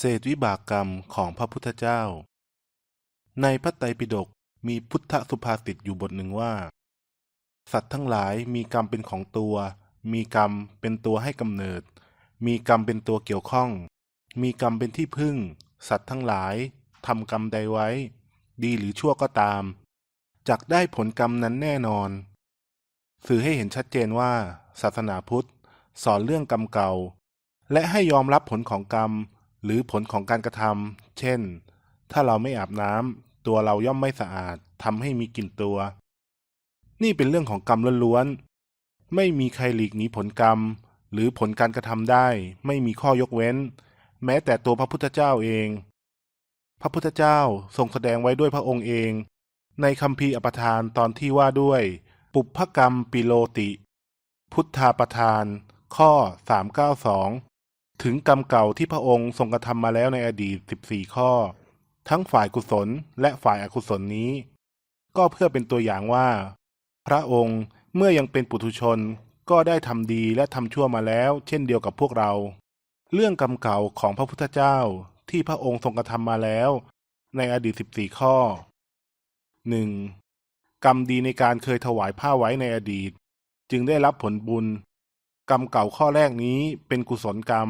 เศษวิบากกรรมของพระพุทธเจ้า ในพระไตรปิฎกมีพุทธสุภาษิตอยู่บทหนึ่งว่า สัตว์ทั้งหลายมีกรรมเป็นของตัว มีกรรมเป็นตัวให้กำเนิด มีกรรมเป็นตัวเกี่ยวข้อง มีกรรมเป็นที่พึ่ง สัตว์ทั้งหลายทำกรรมใดไว้ ดีหรือชั่วก็ตามจักได้ผลกรรมนั้นแน่นอน สื่อให้เห็นชัดเจนว่า ศาสนาพุทธ สอนเรื่องกรรมเก่า และให้ยอมรับผลของกรรม หรือผลของการกระทำเช่น ถ้าเราไม่อาบน้ำตัวเราย่อมไม่สะอาดทำให้มีกลิ่นตัว นี่เป็นเรื่องของกรรมล้วนๆไม่มีใครหลีกหนีผลกรรม หรือผลการกระทำได้ ไม่มีข้อยกเว้น แม้แต่ตัวพระพุทธเจ้าเอง พระพุทธเจ้าทรงแสดงไว้ด้วยพระองค์เอง ในคำพีร์อปทานตอนที่ว่าด้วย ปุพพกรรมปิโลติ พุทธาประทาน ข้อ 392 ถึงกรรมเก่าที่พระองค์ทรงกระทำมาแล้วในอดีต 14 ข้อ ทั้งฝ่ายกุศลและฝ่ายอกุศลนี้ ก็เพื่อเป็นตัวอย่างว่า พระองค์เมื่อยังเป็นปุถุชนก็ได้ทำดีและทำชั่วมาแล้ว เช่นเดียวกับพวกเรา เรื่องกรรมเก่าของพระพุทธเจ้าที่พระองค์ทรงกระทำมาแล้ว ในอดีต 14 ข้อ 1. กรรมดีในการเคยถวายผ้าไว้ในอดีต จึงได้รับผลบุญ กรรมเก่าข้อแรกนี้เป็นกุศลกรรม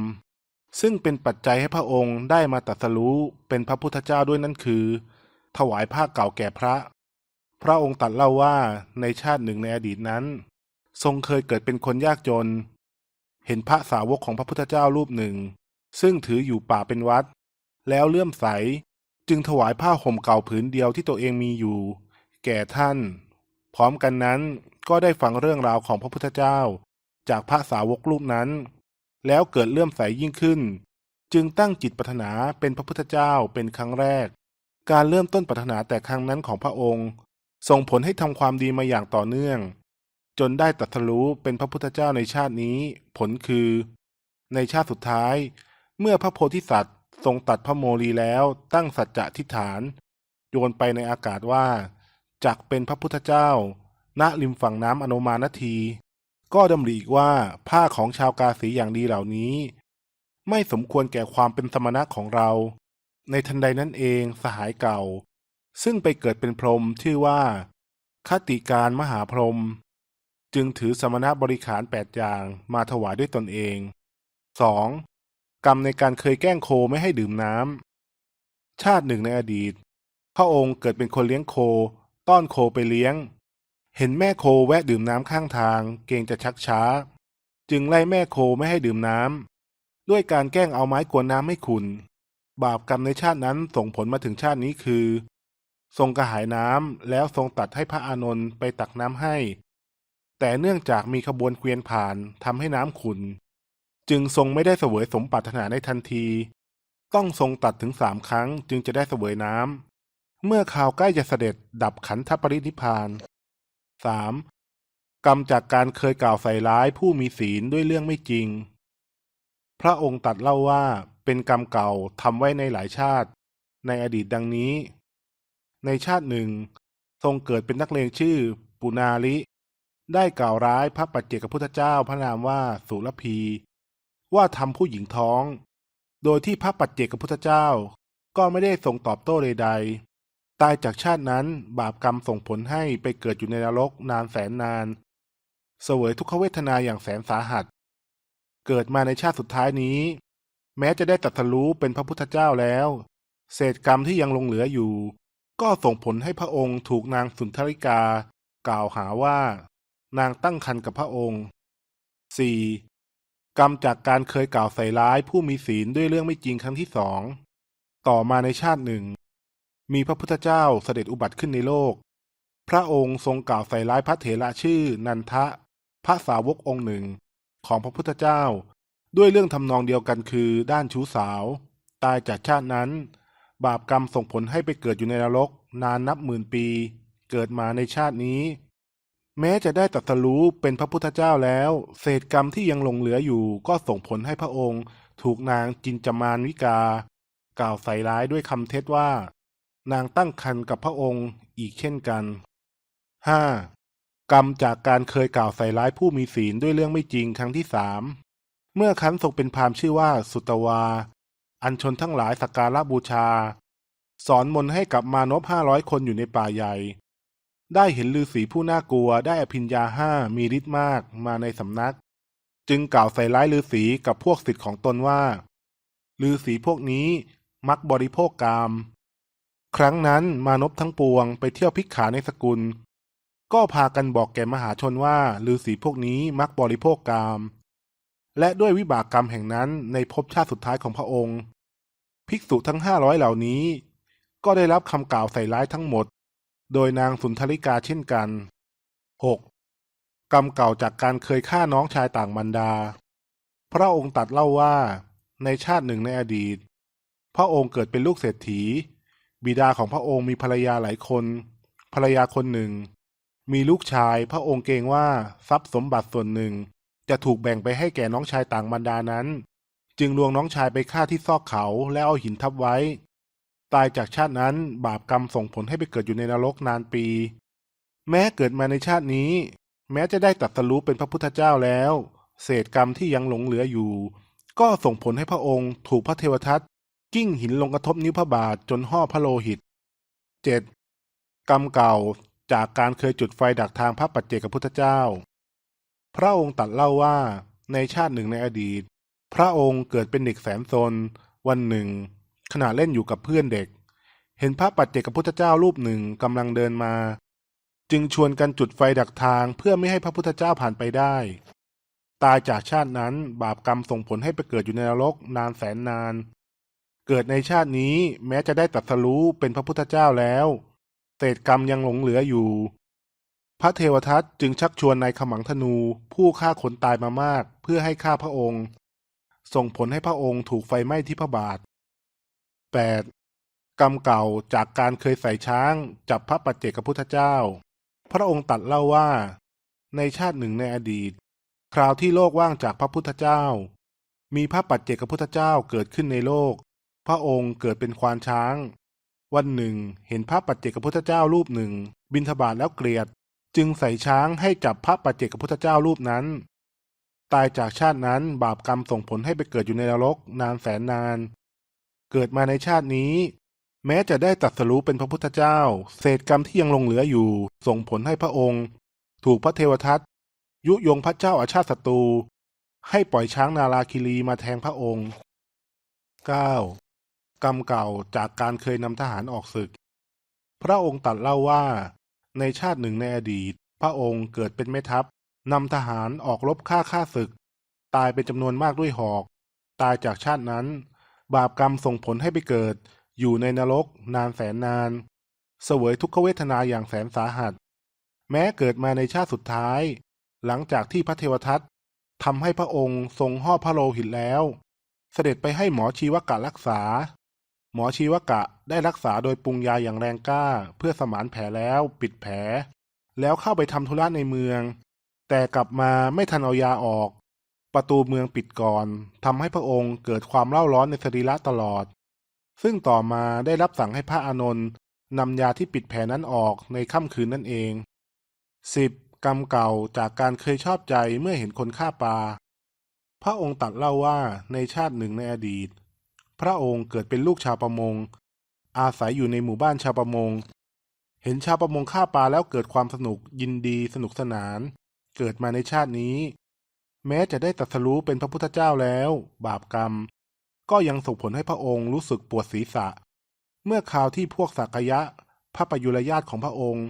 ซึ่งเป็นปัจจัยให้พระองค์ได้มาตรัสรู้เป็นพระพุทธเจ้าด้วยนั่นคือ ถวายผ้าเก่าแก่พระ พระองค์ตรัสเล่าว่าในชาติหนึ่งในอดีตนั้น ทรงเคยเกิดเป็นคนยากจน เห็นพระสาวกของพระพุทธเจ้ารูปหนึ่ง ซึ่งถืออยู่ป่าเป็นวัด แล้วเลื่อมใสจึงถวายผ้าห่มเก่าผืนเดียวที่ตัวเองมีอยู่ แก่ท่าน พร้อมกันนั้นก็ได้ฟังเรื่องราวของพระพุทธเจ้า จากพระสาวกรูปนั้น แล้วเกิดเลื่อมใสยยิ่งขึ้น จึงตั้งจิตปรารถนาเป็นพระพุทธเจ้าเป็นครั้งแรก การเริ่มต้นปรารถนาแต่ครั้งนั้นของพระองค์ ส่งผลให้ทำความดีมาอย่างต่อเนื่อง จนได้ตรัสรู้เป็นพระพุทธเจ้าในชาตินี้ ผลคือ ในชาติสุดท้าย เมื่อพระโพธิสัตว์ทรงตัดพระโมลีแล้วตั้งสัจจะทิฏฐาน โยนไปในอากาศว่าจักเป็นพระพุทธเจ้า ณริมฝั่งน้ำอโนมานที ก็ดำริกว่าผ้าของชาวกาสีอย่างดีเหล่านี้ ไม่สมควรแก่ความเป็นสมณะของเรา ในทันใดนั้นเองสหายเก่า ซึ่งไปเกิดเป็นพรหมชื่อว่าคติการมหาพรหมจึงถือสมณะบริขารแปดอย่างมาถวายด้วยตนเอง 2. กรรมในการเคยแกล้งโคไม่ให้ดื่มน้ำชาติหนึ่งในอดีต พระองค์เกิดเป็นคนเลี้ยงโค ต้อนโคไปเลี้ยง เห็นแม่โคแวะดื่มน้ำข้างทาง เกรงจะชักช้า จึงไล่แม่โคไม่ให้ดื่มน้ำด้วยการแกล้งเอาไม้กวนน้ำให้ขุนบาปกรรมในชาตินั้นส่งผลมาถึงชาตินี้คือ ทรงกระหายน้ำแล้วทรงตัดให้พระอานนท์ไปตักน้ำให้ แต่เนื่องจากมีขบวนเกวียนผ่านทำให้น้ำขุนจึงทรงไม่ได้เสวยสมปรารถนาในทันที ต้องทรงตัดถึงสามครั้งจึงจะได้เสวยน้ำเมื่อข่าวใกล้จะเสด็จดับขันธปรินิพาน 3. กรรมจากการเคยกล่าวใส่ร้ายผู้มีศีลด้วยเรื่องไม่จริง พระองค์ตัดเล่าว่าเป็นกรรมเก่าทำไว้ในหลายชาติ ในอดีตดังนี้ ในชาติหนึ่ง ทรงเกิดเป็นนักเลงชื่อ ปุนาลิ ได้กล่าวร้ายพระปัจเจกพุทธเจ้าพระนามว่าสุรพี ว่าทำผู้หญิงท้อง โดยที่พระปัจเจกพุทธเจ้าก็ไม่ได้ทรงตอบโต้ใดๆ ตายจากชาตินั้นบาปกรรมส่งผลให้ไปเกิดอยู่ในนรกนานแสนนาน เสวยทุกขเวทนาอย่างแสนสาหัส เกิดมาในชาติสุดท้ายนี้ แม้จะได้ตรัสรู้เป็นพระพุทธเจ้าแล้ว เศษกรรมที่ยังลงเหลืออยู่ ก็ส่งผลให้พระองค์ถูกนางสุนทริกา กล่าวหาว่า นางตั้งครรภ์กับพระองค์ 4. กรรมจากการเคยกล่าวใส่ร้ายผู้มีศีลด้วยเรื่องไม่จริงครั้งที่สองต่อมาในชาติหนึ่ง มีพระพุทธเจ้าเสด็จอุบัติขึ้นในโลก พระองค์ทรงกล่าวใส่ร้ายพระเถระชื่อนันทะ พระสาวกองค์หนึ่ง ของพระพุทธเจ้า ด้วยเรื่องทำนองเดียวกันคือด้านชู้สาว ตายจากชาตินั้น บาปกรรมส่งผลให้ไปเกิดอยู่ในนรก นานนับหมื่นปี เกิดมาในชาตินี้ แม้จะได้ตรัสรู้เป็นพระพุทธเจ้าแล้ว เศษกรรมที่ยังหลงเหลืออยู่ก็ส่งผลให้พระองค์ ถูกนางจินจามานวิกากล่าวใส่ร้ายด้วยคำเท็จว่า นางตั้งครรภ์กับพระองค์อีกเช่นกัน 5. กรรมจากการเคยกล่าวใส่ร้ายผู้มีศีลด้วยเรื่องไม่จริงครั้งที่สามเมื่อครั้นทรงเป็นพราหมณ์ชื่อว่าสุตวา อัญชนทั้งหลายสักการะบูชา สอนมนให้กับมานพห้าร้อยคนอยู่ในป่าใหญ่ ได้เห็นฤาษีผู้น่ากลัวได้อภิญญาห้ามีฤทธิ์มากมาในสำนัก จึงกล่าวใส่ร้ายฤาษีกับพวกศิษย์ของตนว่าฤาษีพวกนี้มักบริโภคกาม ครั้งนั้นมานพทั้งปวงไปเที่ยวพิกขาในสกุล ก็พากันบอกแก่มหาชนว่าฤาษีพวกนี้มักบริโภคกาม และด้วยวิบากกรรมแห่งนั้นในภพชาติสุดท้ายของพระองค์ ภิกษุทั้งห้าร้อยเหล่านี้ ก็ได้รับคำกล่าวใส่ร้ายทั้งหมด โดยนางสุนทริกาเช่นกัน 6. กรรมเก่าจากการเคยฆ่าน้องชายต่างมารดา พระองค์ตรัดเล่าว่าในชาติหนึ่งในอดีต พระองค์เกิดเป็นลูกเศรษฐี บิดาของพระองค์มีภรรยาหลายคน ภรรยาคนหนึ่ง มีลูกชาย พระองค์เกรงว่าทรัพย์สมบัติส่วนหนึ่ง จะถูกแบ่งไปให้แก่น้องชายต่างมารดานั้น จึงลวงน้องชายไปฆ่าที่ซอกเขาแล้วเอาหินทับไว้ ตายจากชาตินั้นบาปกรรมส่งผลให้ไปเกิดอยู่ในนรกนานปี แม้เกิดมาในชาตินี้ แม้จะได้ตรัสรู้เป็นพระพุทธเจ้าแล้ว เศษกรรมที่ยังหลงเหลืออยู่ ก็ส่งผลให้พระองค์ถูกพระเทวทัต กิ้งหินลงกระทบนิ้วพระบาทจนห่อพระโลหิต 7. กรรมเก่าจากการเคยจุดไฟดักทางพระปัจเจกพุทธเจ้า พระองค์ตรัดเล่าว่าในชาติหนึ่งในอดีต พระองค์เกิดเป็นเด็กแสนซน วันหนึ่ง ขณะเล่นอยู่กับเพื่อนเด็ก เห็นพระปัจเจกพุทธเจ้ารูปหนึ่งกำลังเดินมา จึงชวนกันจุดไฟดักทางเพื่อไม่ให้พระพุทธเจ้าผ่านไปได้ ตายจากชาตินั้นบาปกรรมส่งผลให้ไปเกิดอยู่ในนรกนานแสนนาน เกิดในชาตินี้แม้จะได้ตรัสรู้เป็นพระพุทธเจ้าแล้วเศษกรรมยังหลงเหลืออยู่ พระเทวทัตจึงชักชวนนายขมังธนูผู้ฆ่าคนตายมามากเพื่อให้ฆ่าพระองค์ ส่งผลให้พระองค์ถูกไฟไหม้ที่พระบาท 8. กรรมเก่าจากการเคยใส่ช้างจับพระปัจเจกพุทธเจ้า พระองค์ตัดเล่าว่า ในชาติหนึ่งในอดีต คราวที่โลกว่างจากพระพุทธเจ้า มีพระปัจเจกพุทธเจ้าเกิดขึ้นในโลก พระองค์เกิดเป็นควานช้าง วันหนึ่ง เห็นพระปัจเจกพุทธเจ้ารูปหนึ่ง บินทบาทแล้วเกลียด จึงใส่ช้างให้จับพระปัจเจกพุทธเจ้ารูปนั้น ตายจากชาตินั้นบาปกรรมส่งผลให้ไปเกิดอยู่ในนรกนานแสนนาน เกิดมาในชาตินี้ แม้จะได้ตรัสรู้เป็นพระพุทธเจ้า เศษกรรมที่ยังลงเหลืออยู่ ส่งผลให้พระองค์ ถูกพระเทวทัตยุยงพระเจ้าอาชาติศัตรูให้ปล่อยช้างนาราคิรีมาแทงพระองค์ 9. กรรมเก่าจากการเคยนำทหารออกศึก พระองค์ตรัดเล่าว่า ในชาติหนึ่งในอดีต พระองค์เกิดเป็นแม่ทัพนำทหารออกรบฆ่าฆ่าศึก ตายเป็นจำนวนมากด้วยหอก ตายจากชาตินั้น บาปกรรมส่งผลให้ไปเกิด อยู่ในนรก นานแสนนาน เสวยทุกขเวทนาอย่างแสนสาหัส แม้เกิดมาในชาติสุดท้าย หลังจากที่พระเทวทัตทำให้พระองค์ทรงห่อพระโลหิตแล้ว เสด็จไปให้หมอชีวกะรักษา หมอชีวกะได้รักษาโดยปรุงยาอย่างแรงกล้า เพื่อสมานแผลแล้วปิดแผล แล้วเข้าไปทำธุระในเมือง แต่กลับมาไม่ทันเอายาออก ประตูเมืองปิดก่อนทำให้พระองค์เกิดความเล่าร้อนในสรีระตลอด ซึ่งต่อมาได้รับสั่งให้พระอานนท์นำยาที่ปิดแผลนั้นออกในค่ำคืนนั่นเอง 10. กรรมเก่าจากการเคยชอบใจเมื่อเห็นคนฆ่าปลาพระองค์ตรัดเล่าว่าในชาติหนึ่งในอดีต พระองค์เกิดเป็นลูกชาวประมง อาศัยอยู่ในหมู่บ้านชาวประมง เห็นชาวประมงฆ่าปลาแล้วเกิดความสนุกยินดีสนุกสนาน เกิดมาในชาตินี้ แม้จะได้ตรัสรู้เป็นพระพุทธเจ้าแล้ว บาปกรรม ก็ยังส่งผลให้พระองค์รู้สึกปวดศีรษะ เมื่อคราวที่พวกสักยะ พระประยุรญาติของพระองค์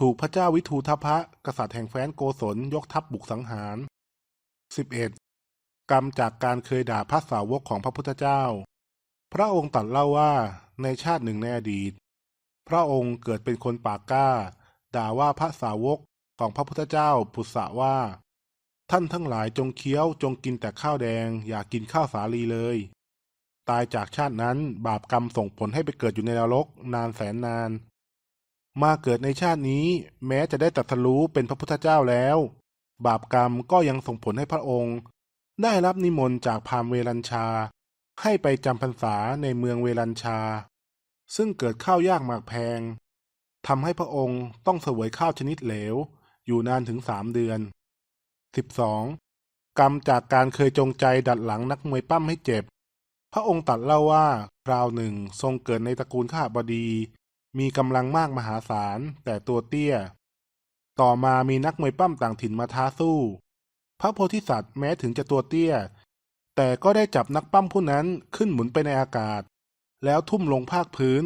ถูกพระเจ้าวิทูทพะกษัตริย์แห่งแคว้นโกศลยกทัพบุกสังหาร 11. กรรมจากการเคยด่าพระสาวกของพระพุทธเจ้า พระองค์ตรัสเล่าว่าในชาติหนึ่งในอดีต พระองค์เกิดเป็นคนปากกล้า ด่าว่าพระสาวกของพระพุทธเจ้าปุษะว่า ท่านทั้งหลายจงเคี้ยวจงกินแต่ข้าวแดง อย่ากกินข้าวสาลีเลย ตายจากชาตินั้นบาปกรรมส่งผลให้ไปเกิดอยู่ในนรกนานแสนนาน มาเกิดในชาตินี้แม้จะได้ตรัสรู้เป็นพระพุทธเจ้าแล้ว บาปกรรมก็ยังส่งผลให้พระองค์ ได้รับนิมนต์จากพามเวรัญชา ให้ไปจำพรรษาในเมืองเวรัญชา ซึ่งเกิดข้าวยากหมากแพงทำให้พระองค์ต้องเสวยข้าวชนิดเหลว อยู่นานถึงสามเดือน 12. กรรมจากการเคยจงใจดัดหลังนักมวยปั้มให้เจ็บ พระองค์ตรัดเล่าว่าคราวหนึ่งทรงเกิดในตระกูลข้าบดี มีกำลังมากมหาศาลแต่ตัวเตี้ย ต่อมามีนักมวยปั้มต่างถิ่นมาท้าสู้ พระโพธิสัตว์แม้ถึงจะตัวเตี้ย แต่ก็ได้จับนักปั้มผู้นั้นขึ้นหมุนไปในอากาศ แล้วทุ่มลงภาคพื้น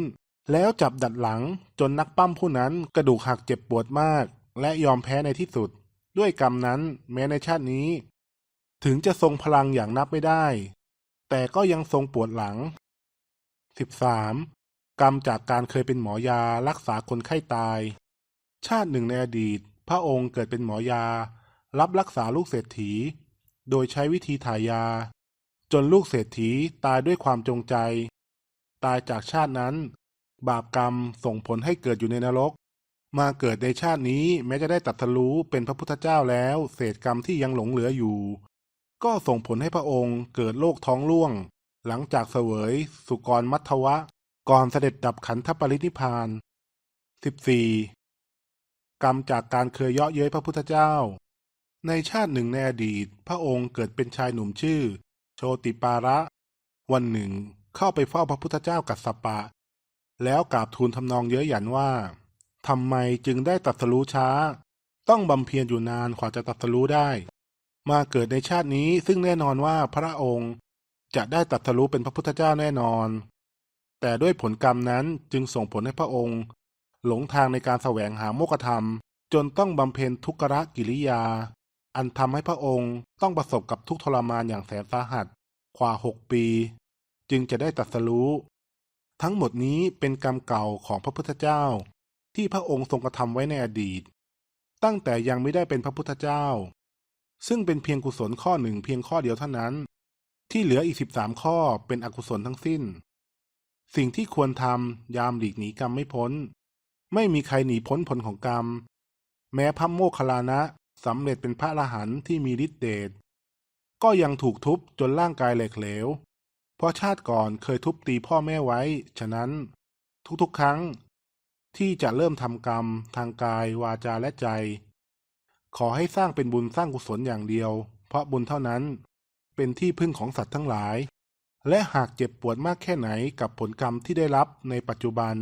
แล้วจับดัดหลังจนนักปั้มผู้นั้นกระดูกหักเจ็บปวดมาก และยอมแพ้ในที่สุด ด้วยกรรมนั้นแม้ในชาตินี้ ถึงจะทรงพลังอย่างนับไม่ได้ แต่ก็ยังทรงปวดหลัง 13. กรรมจากการเคยเป็นหมอยารักษาคนไข้ตาย ชาติหนึ่งในอดีต พระองค์เกิดเป็นหมอยา รับรักษาลูกเศรษฐี โดยใช้วิธีถ่ายยา จนลูกเศรษฐีตายด้วยความจงใจ ตายจากชาตินั้น บาปกรรมส่งผลให้เกิดอยู่ในนรก มาเกิดในชาตินี้แม้จะได้ตัดทะรู้เป็นพระพุทธเจ้าแล้ว เศษกรรมที่ยังหลงเหลืออยู่ ก็ส่งผลให้พระองค์เกิดโรคท้องร่วง หลังจากเสวยสุกรมัทวะ ก่อนเสด็จดับขันธปรินิพาน 14. กรรมจากการเคยเยาะเย้ยพระพุทธเจ้า ในชาติหนึ่งในอดีต พระองค์เกิดเป็นชายหนุ่มชื่อ ชติปาระ วันหนึ่งเข้าไปเฝ้าพระพุทธเจ้ากัสสปะ แล้วกราบทูลทำนองเย้ยหยันว่าทำไมจึงได้ตรัสรู้ช้า ต้องบำเพ็ญอยู่นานกว่าจะตรัสรู้ได้ มาเกิดในชาตินี้ซึ่งแน่นอนว่าพระองค์จะได้ตรัสรู้เป็นพระพุทธเจ้าแน่นอน แต่ด้วยผลกรรมนั้นจึงส่งผลให้พระองค์ หลงทางในการแสวงหาโมกธรรม จนต้องบำเพ็ญทุกขกิริยา อันทำให้พระองค์ต้องประสบกับทุกทรมานอย่างแสนสาหัสกว่าหกปี จึงจะได้ตรัสรู้ ทั้งหมดนี้เป็นกรรมเก่าของพระพุทธเจ้า ที่พระองค์ทรงกระทำไว้ในอดีต ตั้งแต่ยังไม่ได้เป็นพระพุทธเจ้า ซึ่งเป็นเพียงกุศลข้อหนึ่งเพียงข้อเดียวเท่านั้น ที่เหลืออีกสิบสามข้อเป็นอกุศลทั้งสิ้น สิ่งที่ควรทำยามหลีกหนีกรรมไม่พ้น ไม่มีใครหนีพ้นผลของกรรม แม้พระโมคคัลลานะ สำเร็จเป็นพระอรหันต์ที่มีฤทธิเดชก็ยังถูกทุบจนร่างกายเหลกเหลว เพราะชาติก่อนเคยทุบตีพ่อแม่ไว้ ฉะนั้น ทุกๆ ครั้ง ที่จะเริ่มทำกรรม ทางกายวาจาและใจ ขอให้สร้างเป็นบุญสร้างกุศลอย่างเดียว เพราะบุญเท่านั้นเป็นที่พึ่งของสัตว์ทั้งหลาย และหากเจ็บปวดมากแค่ไหนกับผลกรรมที่ได้รับในปัจจุบัน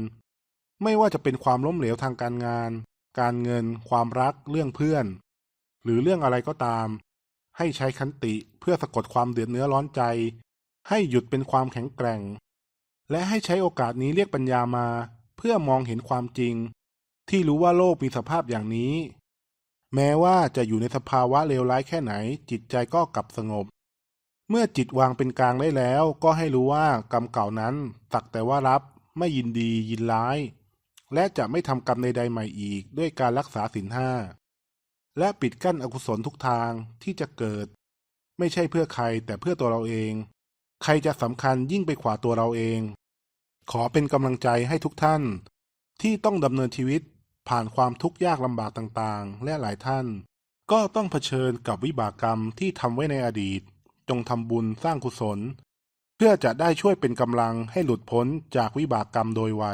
ไม่ว่าจะเป็นความล้มเหลวทางการงาน การเงิน ความรัก เรื่องเพื่อน หรือเรื่องอะไรก็ตาม ให้ใช้คันติเพื่อสะกดความเดือดเนื้อร้อนใจ ให้หยุดเป็นความแข็งแกร่ง และให้ใช้โอกาสนี้เรียกปัญญามา เพื่อมองเห็นความจริง ที่รู้ว่าโลกมีสภาพอย่างนี้ แม้ว่าจะอยู่ในสภาวะเลวร้ายแค่ไหน จิตใจก็กลับสงบ เมื่อจิตวางเป็นกลางได้แล้ว ก็ให้รู้ว่ากรรมเก่านั้นสักแต่ว่ารับไม่ยินดียินร้าย และจะไม่ทำกรรมใดๆใหม่อีกด้วยการรักษาศีลห้า และปิดกั้นอกุศลทุกทางที่จะเกิด ไม่ใช่เพื่อใครแต่เพื่อตัวเราเอง ใครจะสำคัญยิ่งไปกว่าตัวเราเอง ขอเป็นกำลังใจให้ทุกท่าน ที่ต้องดำเนินชีวิตผ่านความทุกข์ยากลำบากต่างๆ และหลายท่าน ก็ต้องเผชิญกับวิบากกรรมที่ทำไว้ในอดีต จงทำบุญสร้างกุศล เพื่อจะได้ช่วยเป็นกำลังให้หลุดพ้นจากวิบากกรรมโดยไว